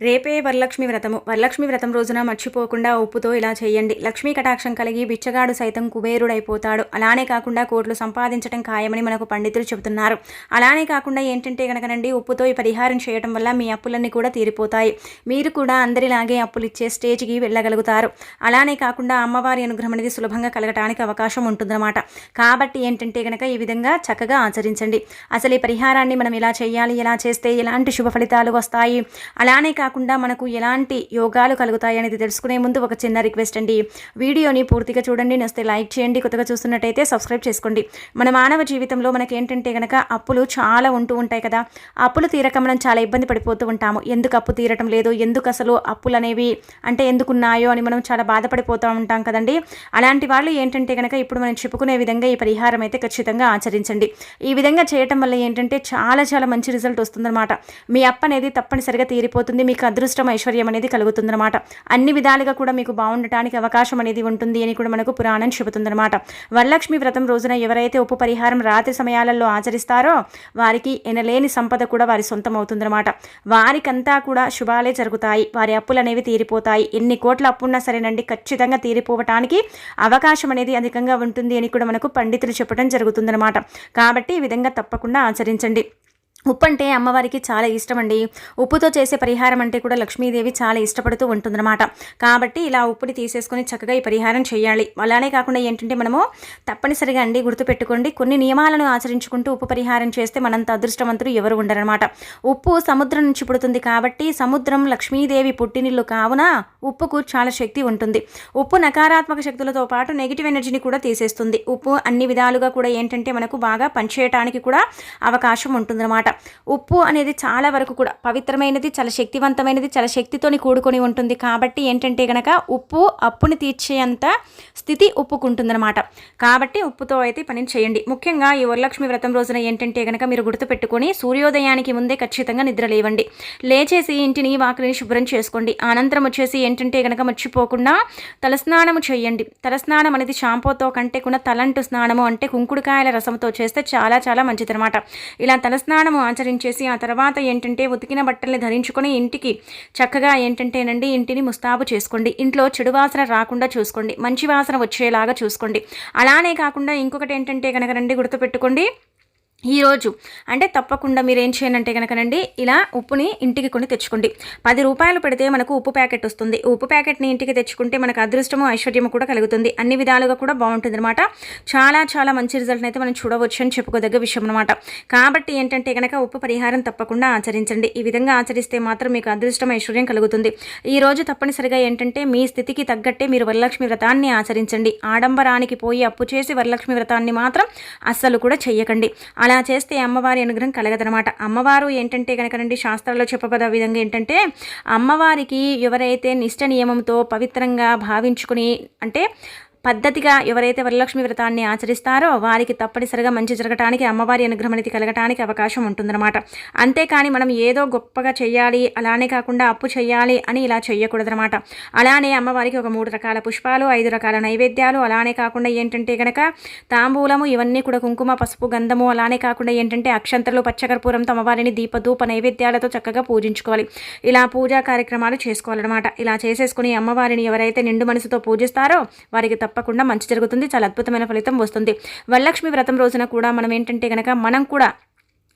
రేపే వరలక్ష్మి వ్రతము. వరలక్ష్మి వ్రతం రోజున మర్చిపోకుండా ఉప్పుతో ఇలా చేయండి. లక్ష్మీ కటాక్షం కలిగి బిచ్చగాడు సైతం కుబేరుడైపోతాడు. అలానే కాకుండా కోట్లు సంపాదించడం ఖాయమని మనకు పండితులు చెబుతున్నారు. అలానే కాకుండా ఏంటంటే కనుకనండి ఉప్పుతో ఈ పరిహారం చేయడం వల్ల మీ అప్పులన్నీ కూడా తీరిపోతాయి. మీరు కూడా అందరిలాగే అప్పులు ఇచ్చే స్టేజ్కి వెళ్ళగలుగుతారు. అలానే కాకుండా అమ్మవారి అనుగ్రహం అనేది సులభంగా కలగటానికి అవకాశం ఉంటుందన్నమాట. కాబట్టి ఏంటంటే కనుక ఈ విధంగా చక్కగా ఆచరించండి. అసలు ఈ పరిహారాన్ని మనం ఇలా చేయాలి ఇలా చేస్తే ఎలాంటి శుభ ఫలితాలు వస్తాయి? అలానే కాకుండా మనకు ఎలాంటి యోగాలు కలుగుతాయి అనేది తెలుసుకునే ముందు ఒక చిన్న రిక్వెస్ట్ అండి. వీడియోని పూర్తిగా చూడండి నస్తే లైక్ చేయండి కొత్తగా చూస్తున్నట్టయితే సబ్స్క్రైబ్ చేసుకోండి. మన మానవ జీవితంలో మనకి ఏంటంటే కనుక అప్పులు చాలా ఉంటూ ఉంటాయి కదా. అప్పులు తీరక మనం చాలా ఇబ్బంది పడిపోతూ ఉంటాము. ఎందుకు అప్పు తీరటం లేదు? ఎందుకు అసలు అప్పులు అనేవి అంటే ఎందుకున్నాయో అని మనం చాలా బాధపడిపోతూ ఉంటాం కదండి. అలాంటి వాళ్ళు ఏంటంటే కనుక ఇప్పుడు మనం చెప్పుకునే విధంగా ఈ పరిహారం అయితే ఖచ్చితంగా ఆచరించండి. ఈ విధంగా చేయటం వల్ల ఏంటంటే చాలా చాలా మంచి రిజల్ట్ వస్తుందన్నమాట. మీ అప్పు అనేది తప్పనిసరిగా తీరిపోతుంది. మీకు అదృష్టం ఐశ్వర్యం అనేది కలుగుతుందన్నమాట. అన్ని విధాలుగా కూడా మీకు బాగుండటానికి అవకాశం అనేది ఉంటుంది అని కూడా మనకు పురాణం చెబుతుందన్నమాట. వరలక్ష్మి వ్రతం రోజున ఎవరైతే ఉప్పు పరిహారం రాత్రి సమయాలలో ఆచరిస్తారో వారికి ఎనలేని సంపద కూడా వారి సొంతం అవుతుందన్నమాట. వారికంతా కూడా శుభాలే జరుగుతాయి. వారి అప్పులు అనేవి తీరిపోతాయి. ఎన్ని కోట్ల అప్పున్నా సరేనండి ఖచ్చితంగా తీరిపోవటానికి అవకాశం అనేది అధికంగా ఉంటుంది అని కూడా మనకు పండితులు చెప్పడం జరుగుతుందన్నమాట. కాబట్టి ఈ విధంగా తప్పకుండా ఆచరించండి. ఉప్పు అంటే అమ్మవారికి చాలా ఇష్టం అండి ఉప్పుతో చేసే పరిహారం అంటే కూడా లక్ష్మీదేవి చాలా ఇష్టపడుతూ ఉంటుందన్నమాట. కాబట్టి ఇలా ఉప్పుని తీసేసుకొని చక్కగా ఈ పరిహారం చేయాలి. అలానే కాకుండా ఏంటంటే మనము తప్పనిసరిగా అండి గుర్తుపెట్టుకోండి కొన్ని నియమాలను ఆచరించుకుంటూ ఉప్పు పరిహారం చేస్తే మనంత అదృష్టవంతులు ఎవరు ఉండరనమాట ఉప్పు సముద్రం నుంచి పుడుతుంది కాబట్టి సముద్రం లక్ష్మీదేవి పుట్టినిల్లు కావున ఉప్పుకు చాలా శక్తి ఉంటుంది. ఉప్పు నకారాత్మక శక్తులతో పాటు నెగిటివ్ ఎనర్జీని కూడా తీసేస్తుంది. ఉప్పు అన్ని విధాలుగా కూడా ఏంటంటే మనకు బాగా పనిచేయటానికి కూడా అవకాశం ఉంటుందన్నమాట. ఉప్పు అనేది చాలా వరకు కూడా పవిత్రమైనది చాలా శక్తివంతమైనది చాలా శక్తితోని కూడుకొని ఉంటుంది. కాబట్టి ఏంటంటే గనక ఉప్పు అప్పుని తీర్చేంత స్థితి ఉప్పుకుంటుందన్నమాట. కాబట్టి ఉప్పుతో అయితే పనిని చేయండి. ముఖ్యంగా ఈ వరలక్ష్మి వ్రతం రోజున ఏంటంటే గనక మీరు గుర్తుపెట్టుకొని సూర్యోదయానికి ముందే ఖచ్చితంగా నిద్ర లేవండి. లేచేసి ఇంటిని వాకిలిని శుభ్రం చేసుకోండి. అనంతరం వచ్చేసి ఏంటంటే గనక మర్చిపోకుండా తలస్నానము చేయండి. తలస్నానం అనేది షాంపూతో కంటే కూడా తలంటు స్నానము అంటే కుంకుడుకాయల రసంతో చేస్తే చాలా చాలా మంచిదనమాట ఇలా తలస్నానము ఆచరించేసి ఆ తర్వాత ఏంటంటే ఉతికిన బట్టల్ని ధరించుకొని ఇంటికి చక్కగా ఏంటంటేనండి ఇంటిని ముస్తాబు చేసుకోండి. ఇంట్లో చెడు వాసన రాకుండా చూసుకోండి. మంచి వాసన వచ్చేలాగా చూసుకోండి. అలానే కాకుండా ఇంకొకటి ఏంటంటే కనుక రండి గుర్తుపెట్టుకోండి. ఈరోజు. అంటే తప్పకుండా మీరు ఏం చేయనంటే కనుకనండి ఇలా ఉప్పుని ఇంటికి కొని తెచ్చుకోండి. పది రూపాయలు పెడితే మనకు ఉప్పు ప్యాకెట్ వస్తుంది. ఉప్పు ప్యాకెట్ని ఇంటికి తెచ్చుకుంటే మనకు అదృష్టము ఐశ్వర్యము కూడా కలుగుతుంది. అన్ని విధాలుగా కూడా బాగుంటుంది అనమాట చాలా చాలా మంచి రిజల్ట్ని అయితే మనం చూడవచ్చు అని చెప్పుకోదగ్గ విషయం అనమాట కాబట్టి ఏంటంటే కనుక ఉప్పు పరిహారం తప్పకుండా ఆచరించండి. ఈ విధంగా ఆచరిస్తే మాత్రం మీకు అదృష్టం ఐశ్వర్యం కలుగుతుంది. ఈ రోజు తప్పనిసరిగా ఏంటంటే మీ స్థితికి తగ్గట్టే మీరు వరలక్ష్మి వ్రతాన్ని ఆచరించండి. ఆడంబరానికి పోయి అప్పు చేసి వరలక్ష్మి వ్రతాన్ని మాత్రం అస్సలు కూడా చెయ్యకండి. అలా అలా చేస్తే అమ్మవారి అనుగ్రహం కలగదనమాట అమ్మవారు ఏంటంటే కనుకనండి శాస్త్రాల్లో చెప్పబడే విధంగా ఏంటంటే అమ్మవారికి ఎవరైతే నిష్ట నియమంతో పవిత్రంగా భావించుకుని అంటే పద్ధతిగా ఎవరైతే వరలక్ష్మి వ్రతాన్ని ఆచరిస్తారో వారికి తప్పనిసరిగా మంచి జరగటానికి అమ్మవారి అనుగ్రహం అనేది కలగటానికి అవకాశం ఉంటుందన్నమాట. అంతేకాని మనం ఏదో గొప్పగా చేయాలి అలానే కాకుండా అప్పు చేయాలి అని ఇలా చేయకూడదనమాట అలానే అమ్మవారికి ఒక మూడు రకాల పుష్పాలు ఐదు రకాల నైవేద్యాలు అలానే కాకుండా ఏంటంటే కనుక తాంబూలము ఇవన్నీ కూడా కుంకుమ పసుపు గంధము అలానే కాకుండా ఏంటంటే అక్షంతలు పచ్చకర్పూరంతో అమ్మవారిని దీపధూప నైవేద్యాలతో చక్కగా పూజించుకోవాలి. ఇలా పూజా కార్యక్రమాలు చేసుకోవాలన్నమాట. ఇలా చేసేసుకుని అమ్మవారిని ఎవరైతే నిండు మనసుతో పూజిస్తారో వారికి తప్పకుండా మంచి జరుగుతుంది. చాలా అద్భుతమైన ఫలితం వస్తుంది. వరలక్ష్మి వ్రతం రోజున కూడా మనం ఏంటంటే కనుక మనం కూడా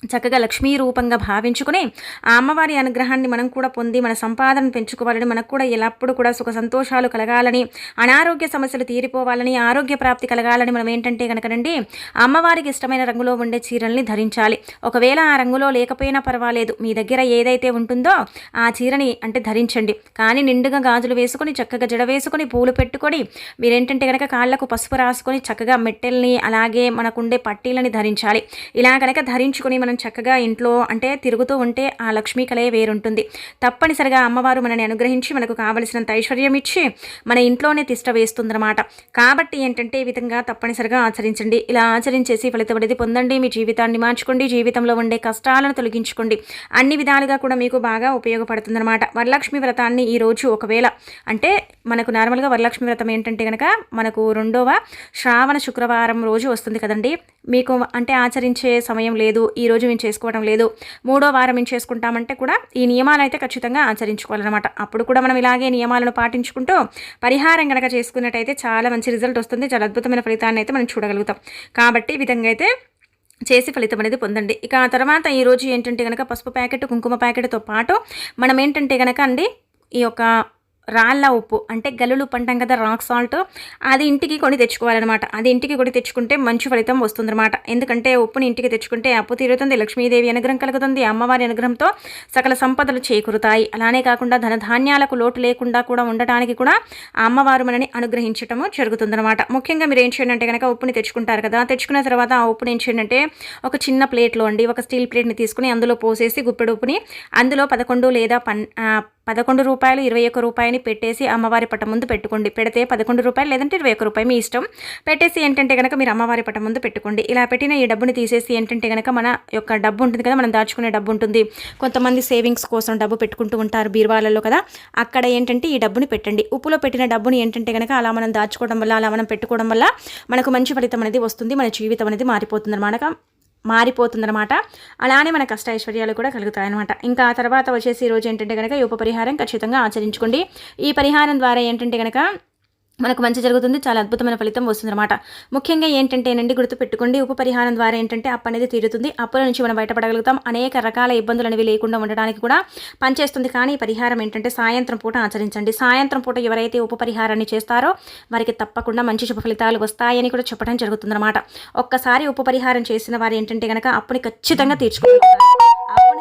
చక్కగా లక్ష్మీ రూపంగా భావించుకుని ఆ అమ్మవారి అనుగ్రహాన్ని మనం కూడా పొంది మన సంపాదన పెంచుకోవాలని మనకు కూడా ఎల్లప్పుడూ కూడా సుఖ సంతోషాలు కలగాలని అనారోగ్య సమస్యలు తీరిపోవాలని ఆరోగ్య ప్రాప్తి కలగాలని మనం ఏంటంటే కనుకనండి అమ్మవారికి ఇష్టమైన రంగులో ఉండే చీరల్ని ధరించాలి. ఒకవేళ ఆ రంగులో లేకపోయినా పర్వాలేదు మీ దగ్గర ఏదైతే ఉంటుందో ఆ చీరని అంటే ధరించండి. కానీ నిండుగా గాజులు వేసుకొని చక్కగా జడ వేసుకొని పూలు పెట్టుకొని మీరేంటంటే కనుక కాళ్ళకు పసుపు రాసుకొని చక్కగా మెట్టెల్ని అలాగే మనకుండే పట్టీలని ధరించాలి. ఇలా కనుక ధరించుకొని మనం చక్కగా ఇంట్లో అంటే తిరుగుతూ ఉంటే ఆ లక్ష్మీ కలే వేరుంటుంది. తప్పనిసరిగా అమ్మవారు మనని అనుగ్రహించి మనకు కావలసినంత ఐశ్వర్యం ఇచ్చి మన ఇంట్లోనే తిష్ట వేస్తుందన్నమాట. కాబట్టి ఏంటంటే ఈ విధంగా తప్పనిసరిగా ఆచరించండి. ఇలా ఆచరించేసి ఫలితపడేది పొందండి. మీ జీవితాన్ని మార్చుకోండి. జీవితంలో ఉండే కష్టాలను తొలగించుకోండి. అన్ని విధాలుగా కూడా మీకు బాగా ఉపయోగపడుతుందన్నమాట. వరలక్ష్మి వ్రతాన్ని ఈరోజు ఒకవేళ అంటే మనకు నార్మల్గా వరలక్ష్మి వ్రతం ఏంటంటే కనుక మనకు రెండవ శ్రావణ శుక్రవారం రోజు వస్తుంది కదండి. మీకు అంటే ఆచరించే సమయం లేదు. ఈరోజు రోజు మేము చేసుకోవడం లేదు. మూడో వారం మేము చేసుకుంటామంటే కూడా ఈ నియమాలు అయితే ఖచ్చితంగా ఆచరించుకోవాలన్నమాట. అప్పుడు కూడా మనం ఇలాగే నియమాలను పాటించుకుంటూ పరిహారం కనుక చేసుకున్నట్టయితే చాలా మంచి రిజల్ట్ వస్తుంది. చాలా అద్భుతమైన ఫలితాన్ని అయితే మనం చూడగలుగుతాం. కాబట్టి ఈ విధంగా అయితే చేసి ఫలితం అనేది పొందండి. ఇక ఆ తర్వాత ఈరోజు ఏంటంటే కనుక పసుపు ప్యాకెట్ కుంకుమ ప్యాకెట్తో పాటు మనం ఏంటంటే కనుక అండి ఈ యొక్క రాళ్ళ ఉప్పు అంటే గల్లులు పంటాం కదా రాక్ సాల్ట్ అది ఇంటికి కొని తెచ్చుకోవాలన్నమాట. అది ఇంటికి కొని తెచ్చుకుంటే మంచి ఫలితం వస్తుందన్నమాట. ఎందుకంటే ఉప్పుని ఇంటికి తెచ్చుకుంటే అప్పు తీరుతుంది లక్ష్మీదేవి అనుగ్రహం కలుగుతుంది అమ్మవారి అనుగ్రహంతో సకల సంపదలు చేకూరుతాయి. అలానే కాకుండా ధనధాన్యాలకు లోటు లేకుండా కూడా ఉండటానికి కూడా ఆ అమ్మవారు మనని అనుగ్రహించటము జరుగుతుందన్నమాట. ముఖ్యంగా మీరు ఏం చేయండి అంటే కనుక ఉప్పుని తెచ్చుకుంటారు కదా తెచ్చుకున్న తర్వాత ఆ ఉప్పుని ఏం చేయండి అంటే ఒక చిన్న ప్లేట్లో అండి ఒక స్టీల్ ప్లేట్ని తీసుకుని అందులో పోసేసి గుప్పెడు ఉప్పుని అందులో పదకొండు లేదా పన్ పదకొండు రూపాయలు ఇరవై ఒక్క రూపాయని పెట్టేసి అమ్మవారి పట్ట ముందు పెట్టుకోండి. పెడితే పదకొండు రూపాయలు లేదంటే ఇరవై ఒక్క రూపాయి మీ ఇష్టం. పెట్టేసి ఏంటంటే కనుక మీరు అమ్మవారి పట్ట ముందు పెట్టుకోండి. ఇలా పెట్టిన ఈ డబ్బుని తీసేసి ఏంటంటే కనుక మన యొక్క డబ్బు ఉంటుంది కదా మనం దాచుకునే డబ్బు ఉంటుంది. కొంతమంది సేవింగ్స్ కోసం డబ్బు పెట్టుకుంటూ ఉంటారు బీరువాలలో కదా. అక్కడ ఏంటంటే ఈ డబ్బుని పెట్టండి. ఉప్పులో పెట్టిన డబ్బుని ఏంటంటే కనుక అలా మనం దాచుకోవడం వల్ల అలా మనం పెట్టుకోవడం వల్ల మనకు మంచి ఫలితం అనేది వస్తుంది. మన జీవితం అనేది మారిపోతుంది అనమాట మారిపోతుందనమాట అలానే మన కష్ట ఐశ్వర్యాలు కూడా కలుగుతాయన్నమాట. ఇంకా ఆ తర్వాత వచ్చేసి ఈరోజు ఏంటంటే కనుక ఈ ఉప పరిహారం ఖచ్చితంగా ఆచరించుకోండి. ఈ పరిహారం ద్వారా ఏంటంటే కనుక మనకు మంచి జరుగుతుంది చాలా అద్భుతమైన ఫలితం వస్తుందన్నమాట. ముఖ్యంగా ఏంటంటేనండి గుర్తుపెట్టుకోండి ఉప పరిహారం ద్వారా ఏంటంటే అప్పు అనేది తీరుతుంది. అప్పుల నుంచి మనం బయటపడగలుగుతాం. అనేక రకాల ఇబ్బందులు అనేవి లేకుండా ఉండడానికి కూడా పనిచేస్తుంది. కానీ పరిహారం ఏంటంటే సాయంత్రం పూట ఆచరించండి. సాయంత్రం పూట ఎవరైతే ఉప పరిహారాన్ని చేస్తారో వారికి తప్పకుండా మంచి శుభ ఫలితాలు వస్తాయని కూడా చెప్పడం జరుగుతుందన్నమాట. ఒక్కసారి ఉప పరిహారం చేసిన వారు ఏంటంటే కనుక అప్పుని ఖచ్చితంగా తీర్చుకుంటారు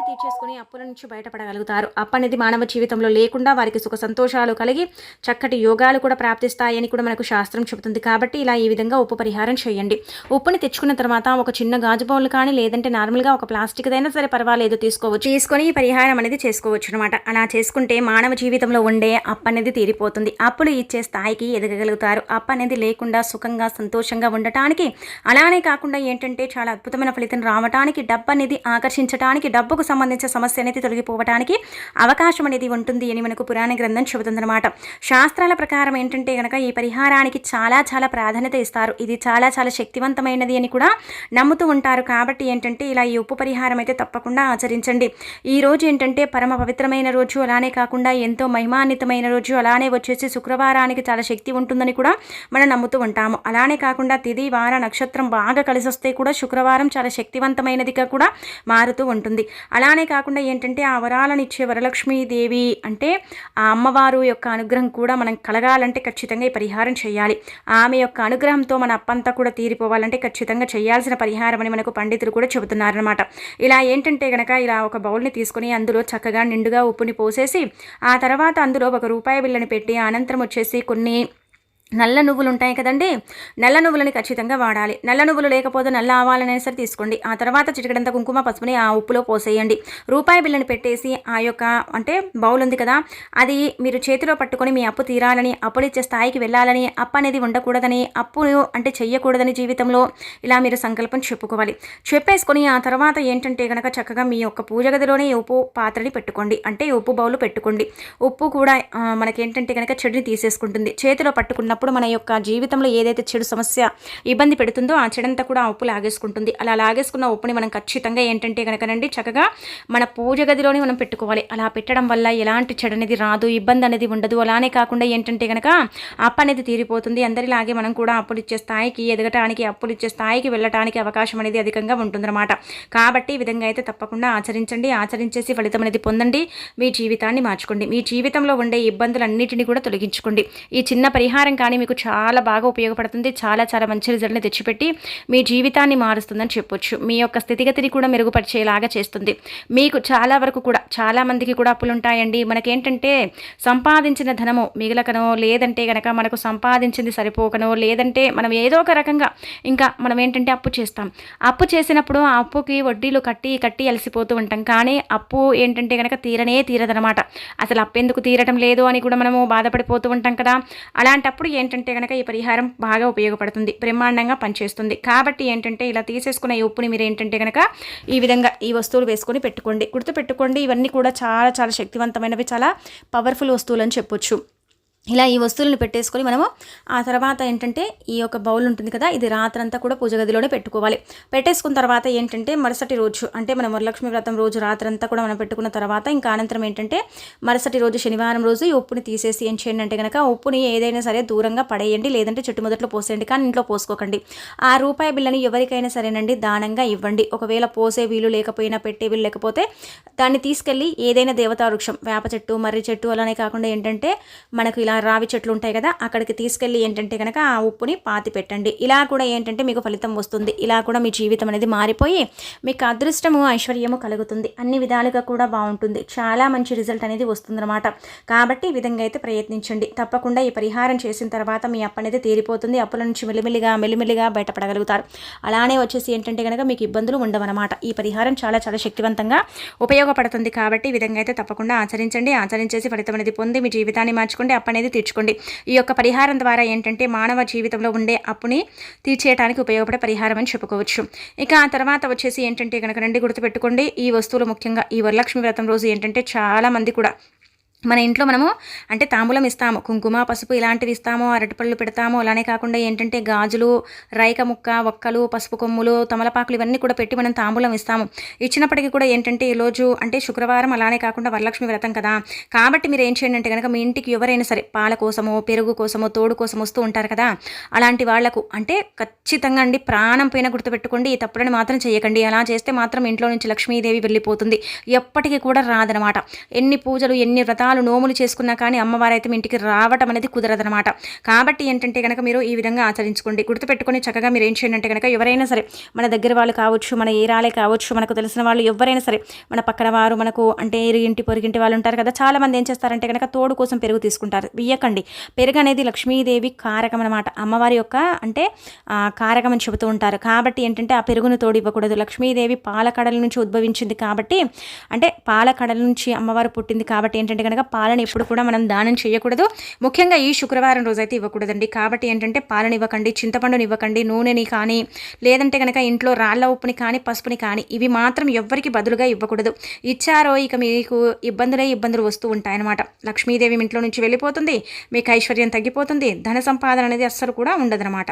తీర్చేసుకుని అప్పుల నుంచి బయటపడగలుగుతారు. అప్పు అనేది మానవ జీవితంలో లేకుండా వారికి సుఖ సంతోషాలు కలిగి చక్కటి యోగాలు కూడా ప్రాప్తిస్తాయని కూడా మనకు శాస్త్రం చెబుతుంది. కాబట్టి ఇలా ఈ విధంగా ఉప్పు పరిహారం చేయండి. ఉప్పుని తెచ్చుకున్న తర్వాత ఒక చిన్న గాజు బౌల్ కానీ లేదంటే నార్మల్గా ఒక ప్లాస్టిక్ అయినా సరే పర్వాలేదు తీసుకోవచ్చు. తీసుకొని ఈ పరిహారం అనేది చేసుకోవచ్చు అనమాట అలా చేసుకుంటే మానవ జీవితంలో ఉండే అప్పు అనేది తీరిపోతుంది. అప్పులు ఇచ్చే స్థాయికి ఎదగగలుగుతారు. అప్పు అనేది లేకుండా సుఖంగా సంతోషంగా ఉండటానికి అలానే కాకుండా ఏంటంటే చాలా అద్భుతమైన ఫలితం రావటానికి డబ్బు అనేది ఆకర్షించడానికి డబ్బుకు సంబంధించిన సమస్య అనేది తొలగిపోవడానికి అవకాశం అనేది ఉంటుంది అని మనకు పురాణ గ్రంథం చెబుతుందన్నమాట. శాస్త్రాల ప్రకారం ఏంటంటే కనుక ఈ పరిహారానికి చాలా చాలా ప్రాధాన్యత ఇస్తారు. ఇది చాలా చాలా శక్తివంతమైనది అని కూడా నమ్ముతూ ఉంటారు. కాబట్టి ఏంటంటే ఇలా ఈ ఉప్పు పరిహారం అయితే తప్పకుండా ఆచరించండి. ఈ రోజు ఏంటంటే పరమ పవిత్రమైన రోజు. అలానే కాకుండా ఎంతో మహిమాన్వితమైన రోజు. అలానే వచ్చేసి శుక్రవారానికి చాలా శక్తి ఉంటుందని కూడా మనం నమ్ముతూ ఉంటాము. అలానే కాకుండా తిది వార నక్షత్రం బాగా కలిసి వస్తే కూడా శుక్రవారం చాలా శక్తివంతమైనదిగా కూడా మారుతూ ఉంటుంది. అలా అలానే కాకుండా ఏంటంటే ఆ వరాలను ఇచ్చే వరలక్ష్మీదేవి అంటే ఆ అమ్మవారు యొక్క అనుగ్రహం కూడా మనం కలగాలంటే ఖచ్చితంగా ఈ పరిహారం చేయాలి. ఆమె యొక్క అనుగ్రహంతో మన అప్పంతా కూడా తీరిపోవాలంటే ఖచ్చితంగా చేయాల్సిన పరిహారం అని మనకు పండితులు కూడా చెబుతున్నారనమాట ఇలా ఏంటంటే గనక ఇలా ఒక బౌల్ని తీసుకొని అందులో చక్కగా నిండుగా ఉప్పుని పోసేసి ఆ తర్వాత అందులో ఒక రూపాయి బిల్లని పెట్టి అనంతరం వచ్చేసి కొన్ని నల్ల నువ్వులు ఉంటాయి కదండి? నల్ల నువ్వులని ఖచ్చితంగా వాడాలి. నల్ల నువ్వులు లేకపోతే నల్ల ఆవాలనే సరే తీసుకోండి. ఆ తర్వాత చిటికడంత కుంకుమ పసుపుని ఆ ఉప్పులో పోసేయండి. రూపాయి బిల్లని పెట్టేసి ఆ యొక్క అంటే బౌల్ ఉంది కదా అది మీరు చేతిలో పట్టుకొని మీ అప్పు తీరాలని అప్పులిచ్చే స్థాయికి వెళ్ళాలని అప్పు అనేది ఉండకూడదని అప్పు అంటే చెయ్యకూడదని జీవితంలో ఇలా మీరు సంకల్పం చెప్పుకోవాలి. చెప్పేసుకొని ఆ తర్వాత ఏంటంటే కనుక చక్కగా మీ యొక్క పూజ గదిలోనే ఉప్పు పాత్రని పెట్టుకోండి. అంటే ఉప్పు బౌల్ పెట్టుకోండి. ఉప్పు కూడా మనకేంటంటే కనుక చెడుని తీసేసుకుంటుంది. చేతిలో పట్టుకున్న అప్పుడు మన యొక్క జీవితంలో ఏదైతే చెడు సమస్య ఇబ్బంది పెడుతుందో ఆ చెడంతా కూడా ఉప్పు లాగేసుకుంటుంది. అలా లాగేసుకున్న ఉప్పుని మనం ఖచ్చితంగా ఏంటంటే కనుకనండి చక్కగా మన పూజ గదిలోనే మనం పెట్టుకోవాలి. అలా పెట్టడం వల్ల ఎలాంటి చెడు అనేది రాదు ఇబ్బంది అనేది ఉండదు. అలానే కాకుండా ఏంటంటే కనుక అప్పు అనేది తీరిపోతుంది. అందరిలాగే మనం కూడా అప్పులు ఇచ్చే స్థాయికి ఎదగటానికి అప్పులు ఇచ్చే స్థాయికి వెళ్ళటానికి అవకాశం అనేది అధికంగా ఉంటుందన్నమాట. కాబట్టి ఈ విధంగా అయితే తప్పకుండా ఆచరించండి. ఆచరించేసి ఫలితం అనేది పొందండి. మీ జీవితాన్ని మార్చుకోండి. మీ జీవితంలో ఉండే ఇబ్బందులన్నిటిని కూడా తొలగించుకోండి. ఈ చిన్న పరిహారం కానీ మీకు చాలా బాగా ఉపయోగపడుతుంది చాలా చాలా మంచి రిజల్ట్ని తెచ్చిపెట్టి మీ జీవితాన్ని మారుస్తుందని చెప్పొచ్చు. మీ యొక్క స్థితిగతిని కూడా మెరుగుపరిచేలాగా చేస్తుంది. మీకు చాలా వరకు కూడా చాలా మందికి కూడా అప్పులు ఉంటాయండి. మనకేంటంటే సంపాదించిన ధనము మిగలకనో లేదంటే కనుక మనకు సంపాదించింది సరిపోకనో లేదంటే మనం ఏదో ఒక రకంగా ఇంకా మనం ఏంటంటే అప్పు చేస్తాం. అప్పు చేసినప్పుడు ఆ అప్పుకి వడ్డీలు కట్టి కట్టి అలసిపోతూ ఉంటాం. కానీ అప్పు ఏంటంటే కనుక తీరనే తీరదనమాట అసలు అప్పు ఎందుకు తీరటం లేదు అని కూడా మనము బాధపడిపోతూ ఉంటాం కదా. అలాంటప్పుడు ఏంటంటే కనుక ఈ పరిహారం బాగా ఉపయోగపడుతుంది బ్రహ్మాండంగా పనిచేస్తుంది. కాబట్టి ఏంటంటే ఇలా తీసేసుకున్న ఈ ఉప్పుని మీరు ఏంటంటే కనుక ఈ విధంగా ఈ వస్తువులు వేసుకొని పెట్టుకోండి. గుర్తు పెట్టుకోండి ఇవన్నీ కూడా చాలా చాలా శక్తివంతమైనవి చాలా పవర్ఫుల్ వస్తువులు అని చెప్పొచ్చు. ఇలా ఈ వస్తువులను పెట్టేసుకొని మనము ఆ తర్వాత ఏంటంటే ఈ యొక్క బౌల్ ఉంటుంది కదా ఇది రాత్రంతా కూడా పూజ గదిలోనే పెట్టుకోవాలి. పెట్టేసుకున్న తర్వాత ఏంటంటే మరుసటి రోజు అంటే మన వరలక్ష్మి వ్రతం రోజు రాత్రంతా కూడా మనం పెట్టుకున్న తర్వాత ఇంకా అనంతరం ఏంటంటే మరుసటి రోజు శనివారం రోజు ఈ ఉప్పుని తీసేసి ఏం చేయండి అంటే కనుక ఉప్పుని ఏదైనా సరే దూరంగా పడేయండి లేదంటే చెట్టు మొదట్లో పోసేయండి కానీ ఇంట్లో పోసుకోకండి. ఆ రూపాయి బిల్లని ఎవరికైనా సరేనండి దానంగా ఇవ్వండి. ఒకవేళ పోసే వీలు లేకపోయినా పెట్టే వీలు లేకపోతే దాన్ని తీసుకెళ్ళి ఏదైనా దేవతా వృక్షం వేప చెట్టు మర్రి చెట్టు అలానే కాకుండా ఏంటంటే మనకు ఇలా రావి చెట్లు ఉంటాయి కదా అక్కడికి తీసుకెళ్ళి ఏంటంటే కనుక ఆ ఉప్పుని పాతి పెట్టండి. ఇలా కూడా ఏంటంటే మీకు ఫలితం వస్తుంది. ఇలా కూడా మీ జీవితం అనేది మారిపోయి మీకు అదృష్టము ఐశ్వర్యము కలుగుతుంది. అన్ని విధాలుగా కూడా బాగుంటుంది. చాలా మంచి రిజల్ట్ అనేది వస్తుందన్నమాట. కాబట్టి ఈ విధంగా అయితే ప్రయత్నించండి. తప్పకుండా ఈ పరిహారం చేసిన తర్వాత మీ అప్పు అనేది తీరిపోతుంది. అప్పుల నుంచి మెల్లిమెల్లిగా మెల్లిమెల్లిగా బయటపడగలుగుతారు. అలానే వచ్చేసి ఏంటంటే కనుక మీకు ఇబ్బందులు ఉండవన్నమాట. ఈ పరిహారం చాలా చాలా శక్తివంతంగా ఉపయోగపడుతుంది కాబట్టి ఈ విధంగా అయితే తప్పకుండా ఆచరించండి. ఆచరించేసి ఫలితం అనేది పొంది మీ జీవితాన్ని మార్చుకోండి. అప్పని అనేది తీర్చుకోండి. ఈ యొక్క పరిహారం ద్వారా ఏంటంటే మానవ జీవితంలో ఉండే అప్పుని తీర్చేయడానికి ఉపయోగపడే పరిహారం అని చెప్పుకోవచ్చు. ఇక ఆ తర్వాత వచ్చేసి ఏంటంటే కనుక రండి గుర్తుపెట్టుకోండి. ఈ వస్తువులు ముఖ్యంగా ఈ వరలక్ష్మి వ్రతం రోజు ఏంటంటే చాలా మంది కూడా మన ఇంట్లో మనము అంటే తాంబూలం ఇస్తాము. కుంకుమ పసుపు ఇలాంటివి ఇస్తాము. అరటిపళ్ళు పెడతాము. అలానే కాకుండా ఏంటంటే గాజులు రైక ముక్క ఒక్కలు పసుపు కొమ్ములు తమలపాకులు ఇవన్నీ కూడా పెట్టి మనం తాంబూలం ఇస్తాము. ఇచ్చినప్పటికీ కూడా ఏంటంటే ఈరోజు అంటే శుక్రవారం అలానే కాకుండా వరలక్ష్మి వ్రతం కదా. కాబట్టి మీరు ఏం చేయండి అంటే కనుక మీ ఇంటికి ఎవరైనా సరే పాల కోసమో పెరుగు కోసమో తోడు కోసం వస్తూ ఉంటారు కదా. అలాంటి వాళ్ళకు అంటే ఖచ్చితంగా అండి ప్రాణం పైన గుర్తుపెట్టుకోండి. ఈ తప్పుడని మాత్రం చేయకండి. అలా చేస్తే మాత్రం ఇంట్లో నుంచి లక్ష్మీదేవి వెళ్ళిపోతుంది. ఎప్పటికీ కూడా రాదనమాట ఎన్ని పూజలు ఎన్ని వ్రతాలు వ్రతాలు నోములు చేసుకున్నా కానీ అమ్మవారు అయితే మీ ఇంటికి రావటం అనేది కుదరదనమాట కాబట్టి ఏంటంటే కనుక మీరు ఈ విధంగా ఆచరించుకోండి. గుర్తుపెట్టుకొని చక్కగా మీరు ఏం చేయండి అంటే కనుక ఎవరైనా సరే మన దగ్గర వాళ్ళు కావచ్చు మన ఏరాలే కావచ్చు మనకు తెలిసిన వాళ్ళు ఎవరైనా సరే మన పక్కన వారు మనకు అంటే ఇరిగింటి పొరిగింటి వాళ్ళు ఉంటారు కదా చాలా మంది ఏం చేస్తారంటే కనుక తోడు కోసం పెరుగు తీసుకుంటారు. బియ్యకండి పెరుగు అనేది లక్ష్మీదేవి కారకం అనమాట అమ్మవారి యొక్క అంటే కారకం అని చెబుతూ ఉంటారు. కాబట్టి ఏంటంటే ఆ పెరుగును తోడు ఇవ్వకూడదు. లక్ష్మీదేవి పాలకడల నుంచి ఉద్భవించింది కాబట్టి అంటే పాలకడల నుంచి అమ్మవారు పుట్టింది కాబట్టి ఏంటంటే కనుక పాలన ఎప్పుడు కూడా మనం దానం చేయకూడదు. ముఖ్యంగా ఈ శుక్రవారం రోజైతే ఇవ్వకూడదండి. కాబట్టి ఏంటంటే పాలన ఇవ్వకండి చింతపండుని ఇవ్వకండి నూనెని కానీ లేదంటే కనుక ఇంట్లో రాళ్ళ ఉప్పుని కానీ పసుపుని కానీ ఇవి మాత్రం ఎవ్వరికి బదులుగా ఇవ్వకూడదు. ఇచ్చారో ఇక మీకు ఇబ్బందులే ఇబ్బందులు వస్తూ ఉంటాయన్నమాట. లక్ష్మీదేవి ఇంట్లో నుంచి వెళ్ళిపోతుంది. మీకు ఐశ్వర్యం తగ్గిపోతుంది. ధన సంపాదన అనేది అస్సలు కూడా ఉండదన్నమాట.